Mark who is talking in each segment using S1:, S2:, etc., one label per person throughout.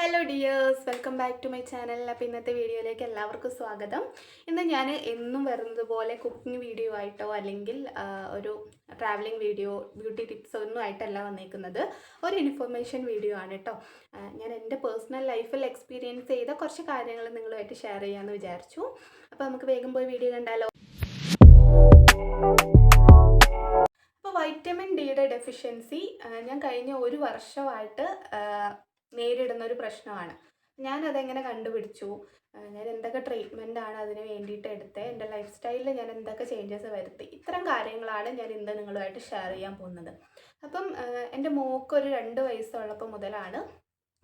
S1: Hello dears welcome back to my channel അപ്പോൾ ഇന്നത്തെ വീഡിയോയിലേക്ക് എല്ലാവർക്കും സ്വാഗതം. ഇന്ന് ഞാൻ എന്നും വരുന്നത് പോലെ കുക്കിംഗ് വീഡിയോ ആയിട്ടോ അല്ലെങ്കിൽ ഒരു ട്രാവലിംഗ് വീഡിയോ ബ്യൂട്ടി ടിപ്സ് ഒന്നും ആയിട്ടല്ല വന്നേക്കുന്നത്. ഒരു ഇൻഫർമേഷൻ വീഡിയോ ആണ് കേട്ടോ ഞാൻ എന്റെ പേഴ്സണൽ ലൈഫിൽ എക്സ്പീരിയൻസ് ചെയ്ത കുറച്ച് കാര്യങ്ങൾ നിങ്ങളുമായിട്ട് ഷെയർ ചെയ്യാമെന്ന് വിചാരിച്ചു. അപ്പോൾ നമുക്ക് വേഗം പോയി വീഡിയോ കണ്ടാലോ? അപ്പോൾ വൈറ്റമിൻ ഡിയുടെ ഡെഫിഷ്യൻസി ഞാൻ കഴിഞ്ഞ ഒരു വർഷമായിട്ട് നേരിടുന്ന ഒരു പ്രശ്നമാണ്. ഞാൻ അതെങ്ങനെ കണ്ടുപിടിച്ചു? ഞാൻ എന്തൊക്കെ ട്രീറ്റ്മെന്റ് ആണ് അതിന് വേണ്ടിയിട്ട് എടുത്തത് എന്റെ ലൈഫ് സ്റ്റൈലിൽ ഞാൻ എന്തൊക്കെ ചേഞ്ചസ് വരുത്തി? ഇത്തരം കാര്യങ്ങളാണ് ഞാൻ ഇന്ന് നിങ്ങളുമായിട്ട് ഷെയർ ചെയ്യാൻ പോകുന്നത്. അപ്പം എന്റെ മോക്ക് ഒരു രണ്ട് വയസ്സുള്ളപ്പോൾ മുതലാണ്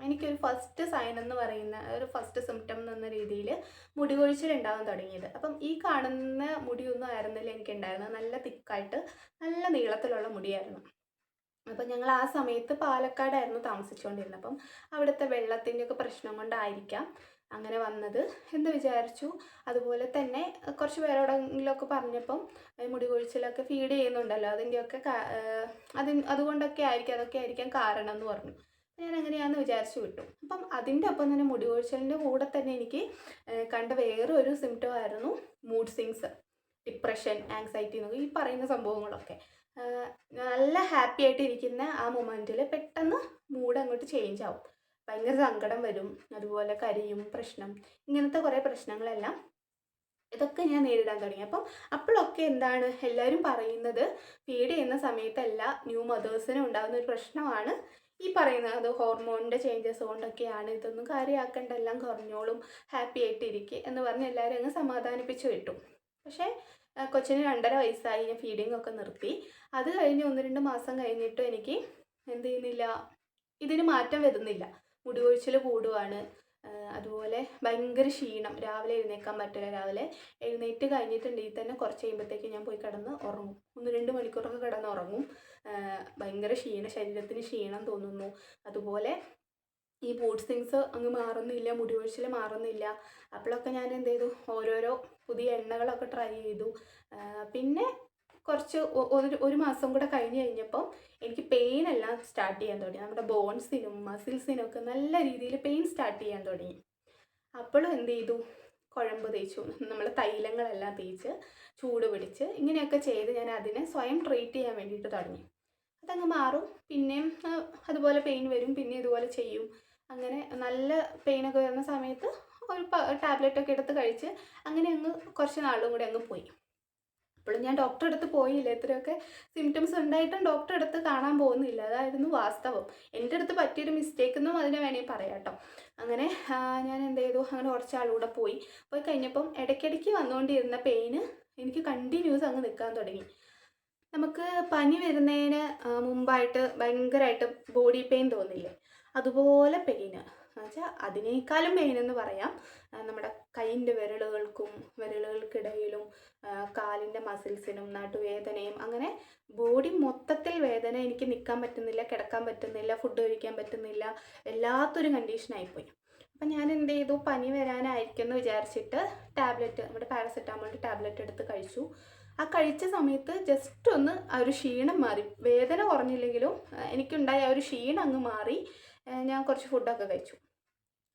S1: എനിക്കൊരു ഫസ്റ്റ് സൈൻ എന്ന് പറയുന്ന ഒരു ഫസ്റ്റ് സിംറ്റം എന്ന രീതിയിൽ മുടി ഉണ്ടാകാൻ തുടങ്ങിയത്. അപ്പം ഈ കാണുന്ന മുടിയൊന്നും ആയിരുന്നില്ല എനിക്കുണ്ടായിരുന്നത്. നല്ല തിക്കായിട്ട് നല്ല നീളത്തിലുള്ള മുടിയായിരുന്നു. അപ്പം ഞങ്ങൾ ആ സമയത്ത് പാലക്കാടായിരുന്നു താമസിച്ചുകൊണ്ടിരുന്നത് അപ്പം അവിടുത്തെ വെള്ളത്തിന്റെ ഒക്കെ പ്രശ്നം കൊണ്ടായിരിക്കാം അങ്ങനെ വന്നത് എന്ന് വിചാരിച്ചു. അതുപോലെ തന്നെ കുറച്ച് പേരോടെങ്കിലുമൊക്കെ പറഞ്ഞപ്പം മുടി കൊഴിച്ചിലൊക്കെ ഫീഡ് ചെയ്യുന്നുണ്ടല്ലോ അതിന്റെയൊക്കെ അതി അത് അതുകൊണ്ടൊക്കെ ആയിരിക്കും അതൊക്കെ ആയിരിക്കാം കാരണം എന്ന് പറഞ്ഞു. ഞാൻ അങ്ങനെയാണെന്ന് വിചാരിച്ചു വിട്ടു. അപ്പം അതിന്റെ ഒപ്പം തന്നെ മുടി കൊഴിച്ചിലിന്റെ കൂടെ തന്നെ എനിക്ക് കണ്ട വേറൊരു സിംറ്റം ആയിരുന്നു മൂഡ് സിങ്സ് ഡിപ്രഷൻ ആങ്സൈറ്റി എന്നൊക്കെ ഈ പറയുന്ന സംഭവങ്ങളൊക്കെ. നല്ല ഹാപ്പി ആയിട്ട് ഇരിക്കുന്ന ആ മൊമെന്റിൽ പെട്ടെന്ന് മൂഡ് അങ്ങോട്ട് ചേഞ്ച് ആവും. ഭയങ്കര സങ്കടം വരും അതുപോലെ കരിയും പ്രശ്നം ഇങ്ങനത്തെ കുറേ പ്രശ്നങ്ങളെല്ലാം ഇതൊക്കെ ഞാൻ നേരിടാൻ തുടങ്ങി. അപ്പം അപ്പോഴൊക്കെ എന്താണ് എല്ലാവരും പറയുന്നത്? ഫീഡ് ചെയ്യുന്ന സമയത്തല്ല ന്യൂ മദേഴ്സിന് ഉണ്ടാകുന്ന ഒരു പ്രശ്നമാണ്. ഈ പറയുന്നത് ഹോർമോണിന്റെ ചേഞ്ചസ് കൊണ്ടൊക്കെയാണ് ഇതൊന്നും കാര്യമാക്കേണ്ട എല്ലാം കുറഞ്ഞോളും ഹാപ്പി ആയിട്ടിരിക്കുക എന്ന് പറഞ്ഞ് എല്ലാവരും അങ്ങ് സമാധാനിപ്പിച്ച് വിട്ടു. പക്ഷേ കൊച്ചിന് രണ്ടര വയസ്സായി ഞാൻ ഫീഡിങ് ഒക്കെ നിർത്തി. അത് കഴിഞ്ഞ് ഒന്ന് രണ്ട് മാസം കഴിഞ്ഞിട്ട് എനിക്ക് എന്ത് ചെയ്യുന്നില്ല ഇതിന് മാറ്റം വരുന്നില്ല. മുടി കൊഴിച്ചിൽ കൂടുവാണ്. അതുപോലെ ഭയങ്കര ക്ഷീണം. രാവിലെ എഴുന്നേക്കാൻ പറ്റില്ല. രാവിലെ എഴുന്നേറ്റ് കഴിഞ്ഞിട്ടുണ്ടെങ്കിൽ തന്നെ കുറച്ച് കഴിയുമ്പോഴത്തേക്ക് ഞാൻ പോയി കിടന്ന് ഉറങ്ങും. ഒന്ന് രണ്ട് മണിക്കൂറൊക്കെ കിടന്ന് ഉറങ്ങും. ഭയങ്കര ക്ഷീണം. ശരീരത്തിന് ക്ഷീണം തോന്നുന്നു. അതുപോലെ ഈ ബൂട്ട് തിങ്സ് അങ്ങ് മാറുന്നില്ല മുടി കൊഴിച്ചിൽ മാറുന്നില്ല. അപ്പോഴൊക്കെ ഞാൻ എന്ത് ചെയ്തു? ഓരോരോ പുതിയ എണ്ണകളൊക്കെ ട്രൈ ചെയ്തു. പിന്നെ കുറച്ച് ഒരു ഒരു മാസം കൂടെ കഴിഞ്ഞ് കഴിഞ്ഞപ്പം എനിക്ക് പെയിൻ എല്ലാം സ്റ്റാർട്ട് ചെയ്യാൻ തുടങ്ങി. നമ്മുടെ ബോൺസിനും മസിൽസിനും ഒക്കെ നല്ല രീതിയിൽ പെയിൻ സ്റ്റാർട്ട് ചെയ്യാൻ തുടങ്ങി. അപ്പോഴും എന്ത് ചെയ്തു? കുഴമ്പ് തേച്ചു. നമ്മൾ തൈലങ്ങളെല്ലാം തേച്ച് ചൂട് പിടിച്ച് ഇങ്ങനെയൊക്കെ ചെയ്ത് ഞാൻ അതിനെ സ്വയം ട്രീറ്റ് ചെയ്യാൻ വേണ്ടിയിട്ട് തുടങ്ങി. അതങ്ങ് മാറും. പിന്നെയും അതുപോലെ പെയിൻ വരും. പിന്നെ ഇതുപോലെ ചെയ്യും. അങ്ങനെ നല്ല പെയിനൊക്കെ വരുന്ന സമയത്ത് ഒരു ടാബ്ലറ്റ് ഒക്കെ എടുത്ത് കഴിച്ച് അങ്ങനെ അങ്ങ് കുറച്ച് നാളും കൂടി അങ്ങ് പോയി. അപ്പോഴും ഞാൻ ഡോക്ടറെ അടുത്ത് പോയില്ല. ഇത്രയൊക്കെ സിംറ്റംസ് ഉണ്ടായിട്ടും ഡോക്ടറെ അടുത്ത് കാണാൻ പോകുന്നില്ല. അതായിരുന്നു വാസ്തവം. എന്റെ അടുത്ത് പറ്റിയൊരു മിസ്റ്റേക്ക് എന്നും അതിനെ വേണമെങ്കിൽ പറയാം കേട്ടോ അങ്ങനെ ഞാൻ എന്ത് ചെയ്തു? അങ്ങനെ കുറച്ച് ആളുകൂടെ പോയി. പോയി കഴിഞ്ഞപ്പം ഇടയ്ക്കിടയ്ക്ക് വന്നുകൊണ്ടിരുന്ന പെയിന് എനിക്ക് കണ്ടിന്യൂസ് അങ്ങ് നിൽക്കാൻ തുടങ്ങി. നമുക്ക് പനി വരുന്നതിന് മുമ്പായിട്ട് ഭയങ്കരമായിട്ട് ബോഡി പെയിൻ തോന്നില്ലേ? അതുപോലെ പെയിന് എന്നുവെച്ചാൽ അതിനേക്കാളും പെയിൻ എന്ന് പറയാം. നമ്മുടെ കൈയിന്റെ വിരലുകൾക്കും വിരലുകൾക്കിടയിലും കാലിന്റെ മസിൽസിനും നടുവേദനയും അങ്ങനെ ബോഡി മൊത്തത്തിൽ വേദന എനിക്ക് നിൽക്കാൻ പറ്റുന്നില്ല കിടക്കാൻ പറ്റുന്നില്ല ഫുഡ് കഴിക്കാൻ പറ്റുന്നില്ല എല്ലാത്തൊരു കണ്ടീഷനായിപ്പോയി അപ്പം ഞാൻ എന്ത് ചെയ്തു? പനി വരാനായിരിക്കും എന്ന് വിചാരിച്ചിട്ട് ടാബ്ലറ്റ് നമ്മുടെ പാരസെറ്റാമോളിന്റെ ടാബ്ലറ്റ് എടുത്ത് കഴിച്ചു. ആ കഴിച്ച സമയത്ത് ജസ്റ്റ് ഒന്ന് ആ ഒരു ക്ഷീണം മാറി. വേദന കുറഞ്ഞില്ലെങ്കിലും എനിക്കുണ്ടായ ആ ഒരു ക്ഷീണം അങ്ങ് മാറി. ഞാൻ കുറച്ച് ഫുഡൊക്കെ കഴിച്ചു.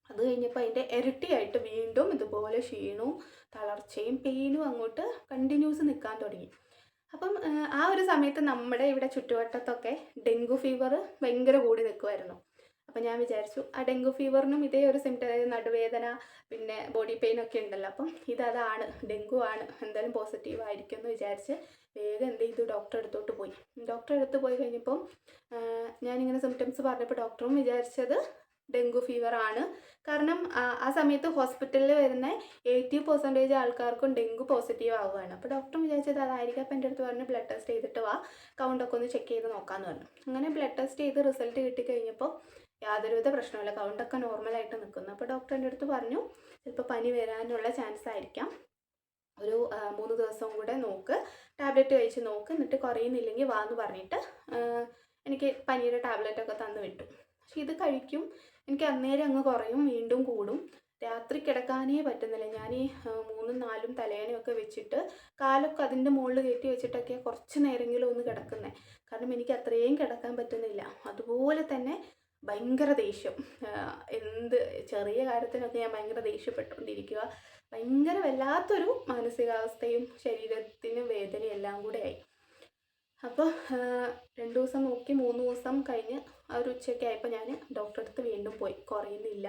S1: അത് കഴിഞ്ഞപ്പോൾ അതിന്റെ ഇരട്ടിയായിട്ട് വീണ്ടും ഇതുപോലെ ക്ഷീണവും തളർച്ചയും പെയിനും അങ്ങോട്ട് കണ്ടിന്യൂസ് നിൽക്കാൻ തുടങ്ങി. അപ്പം ആ, ഒരു സമയത്ത് നമ്മുടെ ഇവിടെ ചുറ്റുവട്ടത്തൊക്കെ ഡെങ്കു ഫീവർ ഭയങ്കര കൂടി നിൽക്കുമായിരുന്നു അപ്പം ഞാൻ വിചാരിച്ചു ആ ഡെങ്കു ഫീവറിനും ഇതേ ഒരു സിംറ്റം അതായത് നടുവേദന പിന്നെ ബോഡി പെയിൻ ഒക്കെ ഉണ്ടല്ലോ. അപ്പം ഇതതാണ് ഡെങ്കു ആണ് എന്തായാലും പോസിറ്റീവ് ആയിരിക്കും എന്ന് വിചാരിച്ച് വേഗം എന്ത് ചെയ്തു ഡോക്ടറെ അടുത്തോട്ട് ഡോക്ടറെ അടുത്ത് പോയി കഴിഞ്ഞപ്പം ആ, ഞാനിങ്ങനെ സിംറ്റംസ് പറഞ്ഞപ്പോൾ ഡോക്ടറും വിചാരിച്ചത് ഡെങ്കു ഫീവർ ആണ്. കാരണം ആ സമയത്ത് ഹോസ്പിറ്റലിൽ വരുന്ന എയ്റ്റി പെർസെന്റേജ് ആൾക്കാർക്കും ഡെങ്കു പോസിറ്റീവ് ആവുകയാണ്. അപ്പോൾ ഡോക്ടർ വിചാരിച്ചത് അതായിരിക്കും അപ്പം എന്റെ അടുത്ത് പറഞ്ഞ് ബ്ലഡ് ടെസ്റ്റ് ചെയ്തിട്ട് വാ കൗണ്ടൊക്കെ ഒന്ന് ചെക്ക് ചെയ്ത് നോക്കാമെന്ന് പറഞ്ഞു. അങ്ങനെ ബ്ലഡ് ടെസ്റ്റ് ചെയ്ത് റിസൾട്ട് കിട്ടിക്കഴിഞ്ഞപ്പോൾ യാതൊരുവിധ പ്രശ്നമില്ല കൗണ്ടൊക്കെ നോർമലായിട്ട് നിൽക്കുന്നു അപ്പോൾ ഡോക്ടർ എന്റെ അടുത്ത് പറഞ്ഞു ചിലപ്പോൾ പനി വരാനുള്ള ചാൻസ് ആയിരിക്കാം. ഒരു മൂന്ന് ദിവസം കൂടെ നോക്ക്. ടാബ്ലറ്റ് കഴിച്ച് നോക്ക്. എന്നിട്ട് കുറയുന്നില്ലെങ്കിൽ വാ എന്ന് പറഞ്ഞിട്ട് എനിക്ക് പനിയുടെ ടാബ്ലറ്റ് ഒക്കെ തന്നു വിട്ടു. പക്ഷെ ഇത് കഴിക്കും. എനിക്ക് അന്നേരം അങ്ങ് കുറയും വീണ്ടും കൂടും. രാത്രി കിടക്കാനേ പറ്റുന്നില്ല. ഞാൻ ഈ മൂന്നും നാലും തലേണയൊക്കെ വെച്ചിട്ട് കാലൊക്കെ അതിന്റെ മുകളിൽ കയറ്റി വെച്ചിട്ടൊക്കെ കുറച്ച് നേരമെങ്കിലും ഒന്ന് കിടക്കുന്നത് കാരണം എനിക്ക് അത്രയും കിടക്കാൻ പറ്റുന്നില്ല. അതുപോലെ തന്നെ ഭയങ്കര ദേഷ്യം. എന്ത് ചെറിയ കാര്യത്തിനൊക്കെ ഞാൻ ഭയങ്കര ദേഷ്യപ്പെട്ടുകൊണ്ടിരിക്കുക. ഭയങ്കര വല്ലാത്തൊരു മാനസികാവസ്ഥയും ശരീരത്തിന് വേദനയും എല്ലാം കൂടെ ആയി. അപ്പോൾ രണ്ട് ദിവസം നോക്കി മൂന്ന് ദിവസം കഴിഞ്ഞ് ഒരു ഉച്ചയ്ക്ക് ആയപ്പോൾ ഞാൻ ഡോക്ടറെ അടുത്ത് വീണ്ടും പോയി. കുറയുന്നില്ല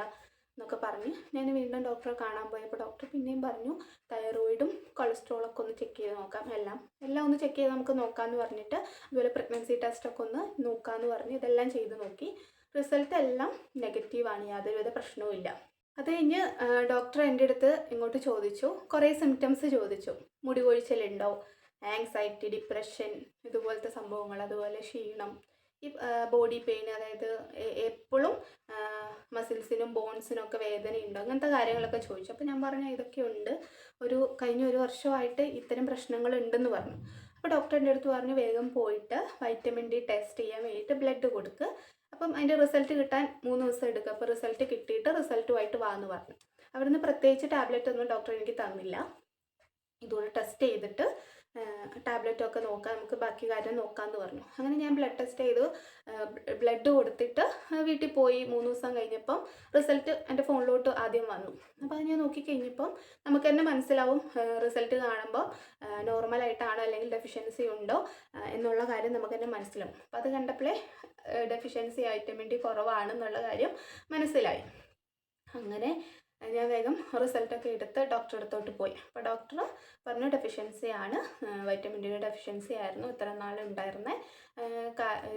S1: എന്നൊക്കെ പറഞ്ഞ് ഞാൻ വീണ്ടും ഡോക്ടറെ കാണാൻ പോയപ്പോൾ ഡോക്ടർ പിന്നെയും പറഞ്ഞു തൈറോയിഡും കൊളസ്ട്രോളൊക്കെ ഒന്ന് ചെക്ക് ചെയ്ത് നോക്കാം. എല്ലാം എല്ലാം ഒന്ന് ചെക്ക് ചെയ്ത് നമുക്ക് നോക്കാമെന്ന് പറഞ്ഞിട്ട് അതുപോലെ പ്രഗ്നൻസി ടെസ്റ്റൊക്കെ ഒന്ന് നോക്കാമെന്ന് പറഞ്ഞ് ഇതെല്ലാം ചെയ്ത് നോക്കി. റിസൾട്ട് എല്ലാം നെഗറ്റീവാണ് യാതൊരുവിധ പ്രശ്നവും ഇല്ല. അത് കഴിഞ്ഞ് ഡോക്ടർ എന്റെ അടുത്ത് ഇങ്ങോട്ട് ചോദിച്ചു. കുറേ സിംറ്റംസ് ചോദിച്ചു. മുടി കൊഴിച്ചിലുണ്ടോ? ആങ്സൈറ്റി ഡിപ്രഷൻ ഇതുപോലത്തെ സംഭവങ്ങൾ അതുപോലെ ക്ഷീണം ഈ ബോഡി പെയിൻ അതായത് എപ്പോഴും മസിൽസിനും ബോൺസിനും ഒക്കെ വേദനയുണ്ടോ? അങ്ങനത്തെ കാര്യങ്ങളൊക്കെ ചോദിച്ചു. അപ്പോൾ ഞാൻ പറഞ്ഞു ഇതൊക്കെ ഉണ്ട് ഒരു കഴിഞ്ഞ ഒരു വർഷമായിട്ട് ഇത്തരം പ്രശ്നങ്ങൾ ഉണ്ടെന്ന് പറഞ്ഞു അപ്പോൾ ഡോക്ടറിന്റെ അടുത്ത് പറഞ്ഞു വേഗം പോയിട്ട് വൈറ്റമിൻ ഡി ടെസ്റ്റ് ചെയ്യാൻ വേണ്ടിയിട്ട് ബ്ലഡ് കൊടുക്ക്. അപ്പം അതിന്റെ റിസൾട്ട് കിട്ടാൻ മൂന്ന് ദിവസം എടുക്കും. അപ്പോൾ റിസൾട്ട് കിട്ടിയിട്ട് റിസൾട്ടുമായിട്ട് വാ എന്ന് പറഞ്ഞു. അവിടുന്ന് പ്രത്യേകിച്ച് ടാബ്ലറ്റ് ഒന്നും ഡോക്ടർ എനിക്ക് തന്നില്ല. ഇതുകൂടെ ടെസ്റ്റ് ചെയ്തിട്ട് ടാബ്ലറ്റ് ഒക്കെ നോക്കാം നമുക്ക് ബാക്കി കാര്യം നോക്കാമെന്ന് പറഞ്ഞു. അങ്ങനെ ഞാൻ ബ്ലഡ് ടെസ്റ്റ് ചെയ്തു. ബ്ലഡ് കൊടുത്തിട്ട് വീട്ടിൽ പോയി മൂന്ന് ദിവസം കഴിഞ്ഞപ്പം റിസൾട്ട് എന്റെ ഫോണിലോട്ട് ആദ്യം വന്നു. അപ്പോൾ അത് ഞാൻ നോക്കിക്കഴിഞ്ഞപ്പം നമുക്ക് തന്നെ മനസ്സിലാവും റിസൾട്ട് കാണുമ്പോൾ നോർമലായിട്ടാണോ അല്ലെങ്കിൽ ഡെഫിഷ്യൻസി ഉണ്ടോ എന്നുള്ള കാര്യം നമുക്ക് തന്നെ മനസ്സിലാവും. അപ്പോൾ അത് കണ്ടപ്പോഴേ ഡെഫിഷ്യൻസി വൈറ്റമിൻ ഡി കുറവാണെന്നുള്ള കാര്യം മനസ്സിലായി. അങ്ങനെ ഞാൻ വേഗം റിസൾട്ടൊക്കെ എടുത്ത് ഡോക്ടറെ അടുത്തോട്ട് പോയി. അപ്പോൾ ഡോക്ടർ പറഞ്ഞു ഡെഫിഷ്യൻസി ആണ്. വൈറ്റമിൻ ഡി ഡെഫിഷ്യൻസി ആയിരുന്നു. ഇത്ര നാളുണ്ടായിരുന്നേ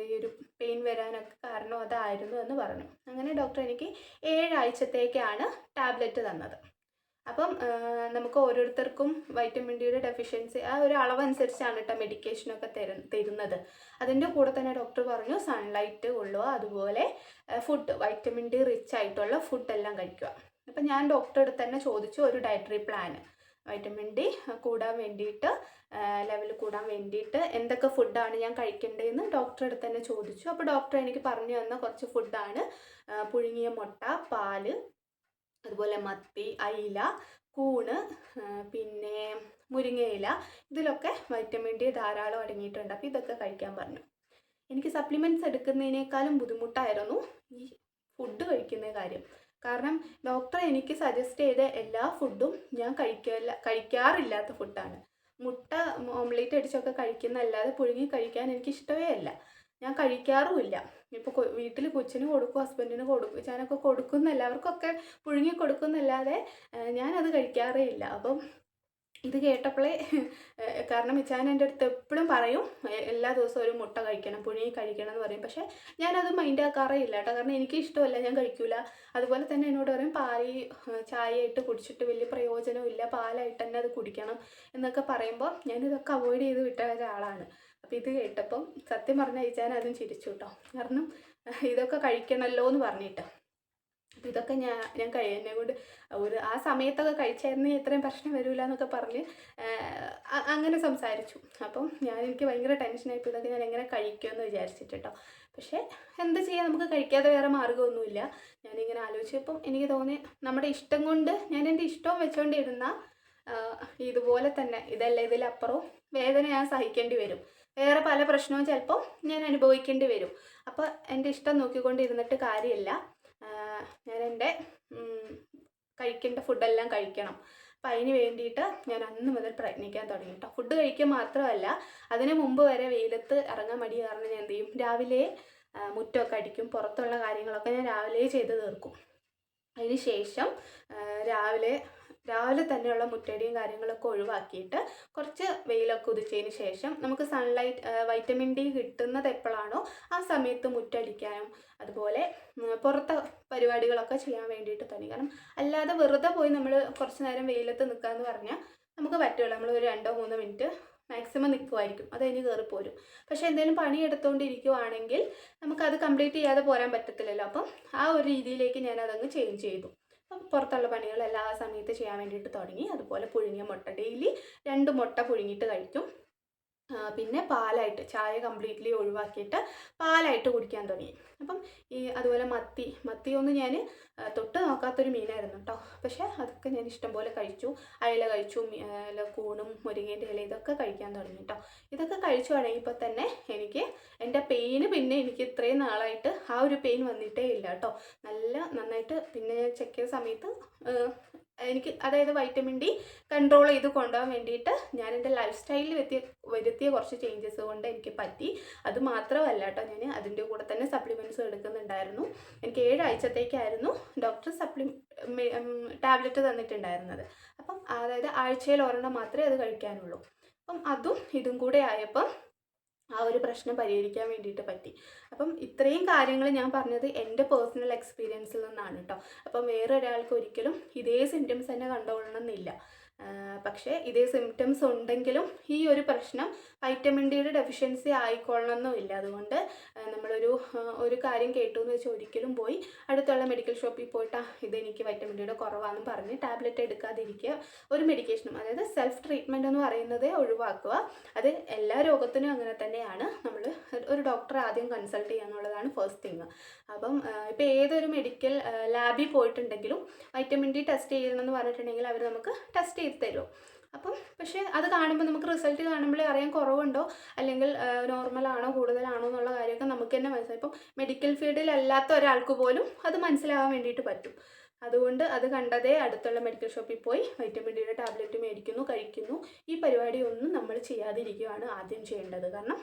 S1: ഈ ഒരു പെയിൻ വരാനൊക്കെ കാരണം അതായിരുന്നു എന്ന് പറഞ്ഞു. അങ്ങനെ ഡോക്ടർ എനിക്ക് ഏഴാഴ്ചത്തേക്കാണ് ടാബ്ലറ്റ് തന്നത്. അപ്പം നമുക്ക് ഓരോരുത്തർക്കും വൈറ്റമിൻ ഡിയുടെ ഡെഫിഷ്യൻസി ആ ഒരു അളവനുസരിച്ചാണ് കേട്ടോ മെഡിക്കേഷനൊക്കെ തര തരുന്നത്. അതിന്റെ കൂടെ തന്നെ ഡോക്ടർ പറഞ്ഞു സൺലൈറ്റ് കൊള്ളുക അതുപോലെ ഫുഡ് വൈറ്റമിൻ ഡി റിച്ച് ആയിട്ടുള്ള ഫുഡെല്ലാം കഴിക്കുക. അപ്പം ഞാൻ ഡോക്ടറെ അടുത്ത് തന്നെ ചോദിച്ചു ഒരു ഡയറ്ററി പ്ലാൻ വൈറ്റമിൻ ഡി കൂടാൻ വേണ്ടിയിട്ട് ലെവൽ കൂടാൻ വേണ്ടിയിട്ട് എന്തൊക്കെ ഫുഡാണ് ഞാൻ കഴിക്കേണ്ടതെന്ന് ഡോക്ടറെ അടുത്ത് തന്നെ ചോദിച്ചു. അപ്പോൾ ഡോക്ടർ എനിക്ക് പറഞ്ഞു തന്ന കുറച്ച് ഫുഡാണ് പുഴുങ്ങിയ മുട്ട പാൽ അതുപോലെ മത്തി അയില കൂണ് പിന്നെ മുരിങ്ങയില ഇതിലൊക്കെ വൈറ്റമിൻ ഡി ധാരാളം അടങ്ങിയിട്ടുണ്ട്. അപ്പോൾ ഇതൊക്കെ കഴിക്കാൻ പറഞ്ഞു. എനിക്ക് സപ്ലിമെന്റ്സ് എടുക്കുന്നതിനേക്കാളും ബുദ്ധിമുട്ടായിരുന്നു ഈ ഫുഡ് കഴിക്കുന്ന കാര്യം. കാരണം ഡോക്ടർ എനിക്ക് സജസ്റ്റ് ചെയ്ത എല്ലാ ഫുഡും ഞാൻ കഴിക്കില്ല കഴിക്കാറില്ലാത്ത ഫുഡാണ് മുട്ട ഓംലേറ്റ് അടിച്ചൊക്കെ കഴിക്കുന്നതല്ലാതെ പുഴുങ്ങി കഴിക്കാൻ എനിക്ക് ഇഷ്ടമേ അല്ല. ഞാൻ കഴിക്കാറുമില്ല ഇപ്പോൾ വീട്ടിൽ കൊച്ചിന് കൊടുക്കും ഹസ്ബൻഡിന് കൊടുക്കും ഞാനൊക്കെ കൊടുക്കുന്ന എല്ലാവർക്കൊക്കെ പുഴുങ്ങി കൊടുക്കുന്നല്ലാതെ ഞാനത് കഴിക്കാറേ ഇല്ല. അപ്പം ഇത് കേട്ടപ്പോഴേ കാരണം ഇച്ചാൻ എന്റെ അടുത്ത് എപ്പോഴും പറയും എല്ലാ ദിവസവും ഒരു മുട്ട കഴിക്കണം പുഴുങ്ങി കഴിക്കണം എന്ന് പറയും. പക്ഷേ ഞാനത് മൈൻഡ് ആക്കാറേ ഇല്ല കേട്ടോ. കാരണം എനിക്ക് ഇഷ്ടമല്ല ഞാൻ കഴിക്കൂല. അതുപോലെ തന്നെ എന്നോട് പറയും പാൽ ഇട്ട് കുടിച്ചിട്ട് വലിയ പ്രയോജനമില്ല പാലായിട്ട് തന്നെ അത് കുടിക്കണം എന്നൊക്കെ പറയുമ്പോൾ ഞാനിതൊക്കെ അവോയ്ഡ് ചെയ്ത് വിട്ട ഒരാളാണ്. അപ്പോൾ ഇത് കേട്ടപ്പം സത്യം പറഞ്ഞാൽ ഇച്ചാൻ അതും ചിരിച്ചു കേട്ടോ. കാരണം ഇതൊക്കെ കഴിക്കണമല്ലോ എന്ന് പറഞ്ഞിട്ട്. ഇതൊക്കെ ഞാൻ ഞാൻ കഴി കൊണ്ട് ഒരു ആ സമയത്തൊക്കെ കഴിച്ചായിരുന്നു ഇത്രയും പ്രശ്നം വരില്ല എന്നൊക്കെ പറഞ്ഞ് അങ്ങനെ സംസാരിച്ചു. അപ്പം ഞാൻ എനിക്ക് ഭയങ്കര ടെൻഷനായിപ്പോൾ ഇതൊക്കെ ഞാൻ എങ്ങനെ കഴിക്കുമെന്ന് വിചാരിച്ചിട്ട് പക്ഷേ എന്താ ചെയ്യുക നമുക്ക് കഴിക്കാതെ വേറെ മാർഗമൊന്നുമില്ല. ഞാനിങ്ങനെ ആലോചിച്ചപ്പം എനിക്ക് തോന്നി നമ്മുടെ ഇഷ്ടം കൊണ്ട് ഞാൻ എന്റെ ഇഷ്ടവും വെച്ചുകൊണ്ടിരുന്ന ഇതുപോലെ തന്നെ ഇതല്ല ഇതിലപ്പുറവും വേദന ഞാൻ സഹിക്കേണ്ടി വരും. വേറെ പല പ്രശ്നവും ചിലപ്പോൾ ഞാൻ അനുഭവിക്കേണ്ടി വരും. അപ്പോൾ എന്റെ ഇഷ്ടം നോക്കിക്കൊണ്ടിരുന്നിട്ട് കാര്യമില്ല. ഞാൻ എന്റെ കഴിക്കേണ്ട ഫുഡെല്ലാം കഴിക്കണം. അപ്പം അതിന് വേണ്ടിയിട്ട് ഞാൻ അന്ന് മുതൽ പ്രയത്നിക്കാൻ തുടങ്ങി കേട്ടോ ഫുഡ് കഴിക്കുക മാത്രമല്ല അതിന് മുമ്പ് വരെ വെയിലത്ത് ഇറങ്ങാൻ മടി കാരണം ഞാൻ എന്ത് ചെയ്യും രാവിലെ മുറ്റമൊക്കെ അടിക്കും പുറത്തുള്ള കാര്യങ്ങളൊക്കെ ഞാൻ രാവിലെ ചെയ്ത് തീർക്കും. അതിന് ശേഷം രാവിലെ രാവിലെ തന്നെയുള്ള മുറ്റടിയും കാര്യങ്ങളൊക്കെ ഒഴിവാക്കിയിട്ട് കുറച്ച് വെയിലൊക്കെ ഉദിച്ചതിന് ശേഷം നമുക്ക് സൺലൈറ്റ് വൈറ്റമിൻ ഡി കിട്ടുന്നത് എപ്പോഴാണോ ആ സമയത്ത് മുറ്റടിക്കാനും അതുപോലെ പുറത്തെ പരിപാടികളൊക്കെ ചെയ്യാൻ വേണ്ടിയിട്ട് തന്നെ. കാരണം അല്ലാതെ വെറുതെ പോയി നമ്മൾ കുറച്ച് നേരം വെയിലത്ത് നിൽക്കാന്ന് പറഞ്ഞാൽ നമുക്ക് പറ്റുമല്ലോ നമ്മൾ ഒരു രണ്ടോ മൂന്നോ മിനിറ്റ് മാക്സിമം നിൽക്കുമായിരിക്കും അത് ഇനി കയറി പോരും. പക്ഷേ എന്തെങ്കിലും പണി എടുത്തുകൊണ്ടിരിക്കുവാണെങ്കിൽ നമുക്കത് കംപ്ലീറ്റ് ചെയ്യാതെ പോരാൻ പറ്റത്തില്ലല്ലോ. അപ്പം ആ ഒരു രീതിയിലേക്ക് ഞാൻ അതങ്ങ് ചേഞ്ച് ചെയ്തു. പുറത്തുള്ള പണികൾ എല്ലാ സമയത്ത് ചെയ്യാൻ വേണ്ടിയിട്ട് തുടങ്ങി. അതുപോലെ പുഴുങ്ങിയ മുട്ട. ഡെയിലി രണ്ട് മുട്ട പുഴുങ്ങിയിട്ട് കഴിക്കും. പിന്നെ പാലായിട്ട് ചായ കംപ്ലീറ്റ്ലി ഒഴിവാക്കിയിട്ട് പാലായിട്ട് കുടിക്കാൻ തുടങ്ങി. അപ്പം ഈ അതുപോലെ മത്തി മത്തിയൊന്നും ഞാൻ തൊട്ട് നോക്കാത്തൊരു മീനായിരുന്നു കേട്ടോ പക്ഷേ അതൊക്കെ ഞാൻ ഇഷ്ടംപോലെ കഴിച്ചു. അയല കഴിച്ചു അയല കൂണും മുരിങ്ങേന്റെ ഇല ഇതൊക്കെ കഴിക്കാൻ തുടങ്ങി കേട്ടോ ഇതൊക്കെ കഴിച്ചു തുടങ്ങിയപ്പോൾ തന്നെ എനിക്ക് എന്റെ പെയിന് പിന്നെ എനിക്ക് ഇത്രയും നാളായിട്ട് ആ ഒരു പെയിൻ വന്നിട്ടേ ഇല്ല കേട്ടോ നല്ല നന്നായിട്ട് പിന്നെ ചെക്ക് ചെയ്ത സമയത്ത് എനിക്ക് അതായത് വൈറ്റമിൻ ഡി കൺട്രോൾ ചെയ്ത് കൊണ്ടുപോകാൻ വേണ്ടിയിട്ട് ഞാൻ എന്റെ ലൈഫ് സ്റ്റൈലിൽ വരുത്തിയ വരുത്തിയ കുറച്ച് ചേഞ്ചസ് കൊണ്ട് എനിക്ക് പറ്റി. അത് മാത്രമല്ല കേട്ടോ ഞാൻ അതിന്റെ കൂടെ തന്നെ സപ്ലിമെന്റ്സ് എടുക്കുന്നുണ്ടായിരുന്നു. എനിക്ക് ഏഴാഴ്ചത്തേക്കായിരുന്നു ഡോക്ടർ സപ്ലി ടാബ്ലറ്റ് തന്നിട്ടുണ്ടായിരുന്നത്. അപ്പം അതായത് ആഴ്ചയിൽ ഒരെണ്ണം മാത്രമേ അത് കഴിക്കാനുള്ളൂ. അപ്പം അതും ഇതും കൂടെ ആയപ്പം ആ ഒരു പ്രശ്നം പരിഹരിക്കാൻ വേണ്ടിയിട്ട് പറ്റി. അപ്പം ഇത്രയും കാര്യങ്ങൾ ഞാൻ പറഞ്ഞത് എന്റെ പേഴ്സണൽ എക്സ്പീരിയൻസിൽ നിന്നാണ് കേട്ടോ അപ്പം വേറൊരാൾക്ക് ഒരിക്കലും ഇതേ സിംറ്റംസ് തന്നെ കണ്ടുകൊള്ളണം എന്നില്ല പക്ഷേ ഇതേ സിംറ്റംസ് ഉണ്ടെങ്കിലും ഈ ഒരു പ്രശ്നം വൈറ്റമിൻ ഡിയുടെ ഡെഫിഷ്യൻസി ആയിക്കൊള്ളണമെന്നില്ല അതുകൊണ്ട് നമ്മളൊരു ഒരു കാര്യം കേട്ടു എന്ന് വെച്ചാൽ ഒരിക്കലും പോയി അടുത്തുള്ള മെഡിക്കൽ ഷോപ്പിൽ പോയിട്ട് "ആ, ഇതെനിക്ക് വൈറ്റമിൻ ഡിയുടെ കുറവാണെന്ന് പറഞ്ഞ് ടാബ്ലറ്റ് എടുക്കാതിരിക്കുക. ഒരു മെഡിക്കേഷനും അതായത് സെൽഫ് ട്രീറ്റ്മെന്റ് എന്ന് പറയുന്നത് ഒഴിവാക്കുക. അത് എല്ലാ രോഗത്തിനും അങ്ങനെ തന്നെയാണ്. നമ്മൾ ഒരു ഡോക്ടറെ ആദ്യം കൺസൾട്ട് ചെയ്യുക എന്നുള്ളതാണ് ഫസ്റ്റ് തിങ് അപ്പം ഇപ്പോൾ ഏതൊരു മെഡിക്കൽ ലാബിൽ പോയിട്ടുണ്ടെങ്കിലും വൈറ്റമിൻ ഡി ടെസ്റ്റ് ചെയ്യണമെന്ന് പറഞ്ഞിട്ടുണ്ടെങ്കിൽ അവർ നമുക്ക് ടെസ്റ്റ് ചെയ്ത് തരും. അപ്പം പക്ഷേ അത് കാണുമ്പോൾ നമുക്ക് റിസൾട്ട് കാണുമ്പോഴേ അറിയാൻ കുറവുണ്ടോ? അല്ലെങ്കിൽ നോർമലാണോ കൂടുതലാണോ എന്നുള്ള കാര്യമൊക്കെ നമുക്ക് തന്നെ മനസ്സിലായി ഇപ്പം മെഡിക്കൽ ഫീൽഡിൽ അല്ലാത്ത ഒരാൾക്ക് പോലും അത് മനസ്സിലാവാൻ വേണ്ടിയിട്ട് പറ്റും. അതുകൊണ്ട് അത് കണ്ടതേ അടുത്തുള്ള മെഡിക്കൽ ഷോപ്പിൽ പോയി വൈറ്റമിൻ ഡിയുടെ ടാബ്ലറ്റ് മേടിക്കുന്നു കഴിക്കുന്നു. ഈ പരിപാടിയൊന്നും നമ്മൾ ചെയ്യാതിരിക്കുകയാണ് ആദ്യം ചെയ്യേണ്ടത്. കാരണം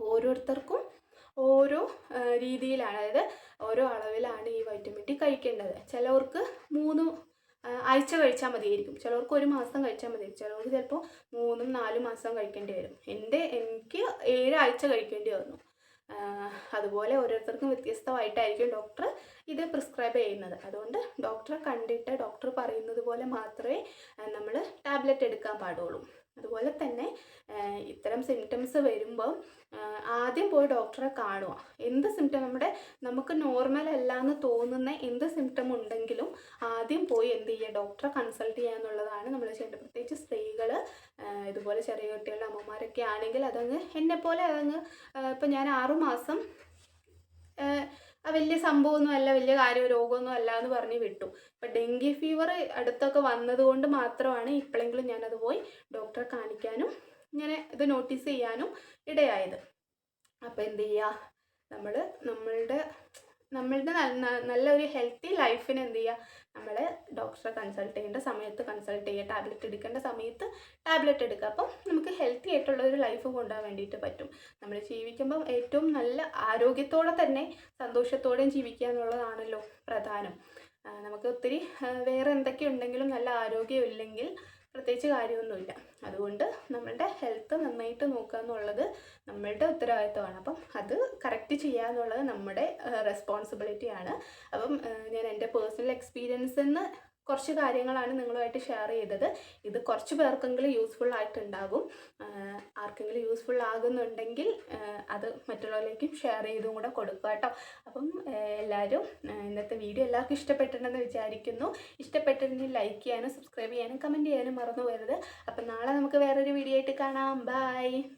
S1: ഓരോരുത്തർക്കും ഓരോ രീതിയിലാണ്. അതായത് ഓരോ അളവിലാണ് ഈ വൈറ്റമിൻ ഡി കഴിക്കേണ്ടത്. ചിലവർക്ക് മൂന്ന് ആഴ്ച കഴിച്ചാൽ മതിയായിരിക്കും. ചിലവർക്ക് ഒരു മാസം കഴിച്ചാൽ മതി ചിലവർക്ക് ചിലപ്പോൾ മൂന്നും നാലും മാസം കഴിക്കേണ്ടി വരും. എന്റെ എനിക്ക് ഏഴാഴ്ച കഴിക്കേണ്ടി വന്നു. അതുപോലെ ഓരോരുത്തർക്കും വ്യത്യസ്തമായിട്ടായിരിക്കും ഡോക്ടർ ഇത് പ്രിസ്ക്രൈബ് ചെയ്യുന്നത്. അതുകൊണ്ട് ഡോക്ടറെ കണ്ടിട്ട് ഡോക്ടർ പറയുന്നത് പോലെ മാത്രമേ നമ്മൾ ടാബ്ലറ്റ് എടുക്കാൻ പാടുള്ളൂ. അതുപോലെ തന്നെ ഇത്തരം സിംറ്റംസ് വരുമ്പോൾ ആദ്യം പോയി ഡോക്ടറെ കാണുക. എന്ത് സിംറ്റം നമ്മുടെ നമുക്ക് നോർമൽ അല്ല എന്ന് തോന്നുന്ന എന്ത് സിംറ്റം ഉണ്ടെങ്കിലും ആദ്യം പോയി എന്ത് ചെയ്യുക? ഡോക്ടറെ കൺസൾട്ട് ചെയ്യുക എന്നുള്ളതാണ് നമ്മൾ ചെയ്യേണ്ടത്. പ്രത്യേകിച്ച് സ്ത്രീകൾ ഇതുപോലെ ചെറിയ കുട്ടികളുടെ അമ്മമാരൊക്കെ ആണെങ്കിൽ അതങ്ങ് എന്നെപ്പോലെ അതങ്ങ് ഇപ്പം ഞാൻ ആറുമാസം വലിയ സംഭവമൊന്നും അല്ല വലിയ കാര്യം രോഗമൊന്നും അല്ല എന്ന് പറഞ്ഞ് വിട്ടു. അപ്പം ഡെങ്കി ഫീവർ അടുത്തൊക്കെ വന്നതുകൊണ്ട് മാത്രമാണ് ഇപ്പോഴെങ്കിലും ഞാനത് പോയി ഡോക്ടറെ കാണിക്കാനും ഇങ്ങനെ ഇത് നോട്ടീസ് ചെയ്യാനും ഇടയായത്. അപ്പോൾ എന്ത് ചെയ്യുക നമ്മൾ നമ്മളുടെ നമ്മളുടെ നല്ല നല്ലൊരു ഹെൽത്തി ലൈഫിന് എന്ത് ചെയ്യുക നമ്മൾ ഡോക്ടറെ കൺസൾട്ട് ചെയ്യേണ്ട സമയത്ത് കൺസൾട്ട് ചെയ്യുക. ടാബ്ലറ്റ് എടുക്കേണ്ട സമയത്ത് ടാബ്ലറ്റ് എടുക്കുക. അപ്പം നമുക്ക് ഹെൽത്തി ആയിട്ടുള്ള ഒരു ലൈഫ് കൊണ്ടുപോകാൻ വേണ്ടിയിട്ട് പറ്റും. നമ്മൾ ജീവിക്കുമ്പം ഏറ്റവും നല്ല ആരോഗ്യത്തോടെ തന്നെ സന്തോഷത്തോടെയും ജീവിക്കുക എന്നുള്ളതാണല്ലോ പ്രധാനം. നമുക്ക് ഒത്തിരി വേറെ എന്തൊക്കെ ഉണ്ടെങ്കിലും നല്ല ആരോഗ്യം ഇല്ലെങ്കിൽ പ്രത്യേകിച്ച് കാര്യമൊന്നുമില്ല. അതുകൊണ്ട് നമ്മളുടെ ഹെൽത്ത് നന്നായിട്ട് നോക്കുക എന്നുള്ളത് നമ്മളുടെ ഉത്തരവാദിത്തമാണ്. അപ്പം അത് കറക്റ്റ് ചെയ്യുക എന്നുള്ളത് നമ്മുടെ റെസ്പോൺസിബിലിറ്റിയാണ് അപ്പം ഞാൻ എന്റെ പേഴ്സണൽ എക്സ്പീരിയൻസ് നിന്ന് കുറച്ച് കാര്യങ്ങളാണ് നിങ്ങളുമായിട്ട് ഷെയർ ചെയ്തത്. ഇത് കുറച്ച് പേർക്കെങ്കിലും യൂസ്ഫുൾ ആയിട്ടുണ്ടാകും. ആർക്കെങ്കിലും യൂസ്ഫുൾ ആകുന്നുണ്ടെങ്കിൽ അത് മറ്റുള്ളവരിലേക്കും ഷെയർ ചെയ്തും കൂടെ കൊടുക്കുക കേട്ടോ. അപ്പം എല്ലാവരും ഇന്നത്തെ വീഡിയോ എല്ലാവർക്കും ഇഷ്ടപ്പെട്ടിട്ടുണ്ടെന്ന് വിചാരിക്കുന്നു. ഇഷ്ടപ്പെട്ടിട്ടുണ്ടെങ്കിൽ ലൈക്ക് ചെയ്യാനും സബ്സ്ക്രൈബ് ചെയ്യാനും കമന്റ് ചെയ്യാനും മറന്നു പോകരുത് അപ്പം നാളെ നമുക്ക് വേറൊരു വീഡിയോ ആയിട്ട് കാണാം. ബൈ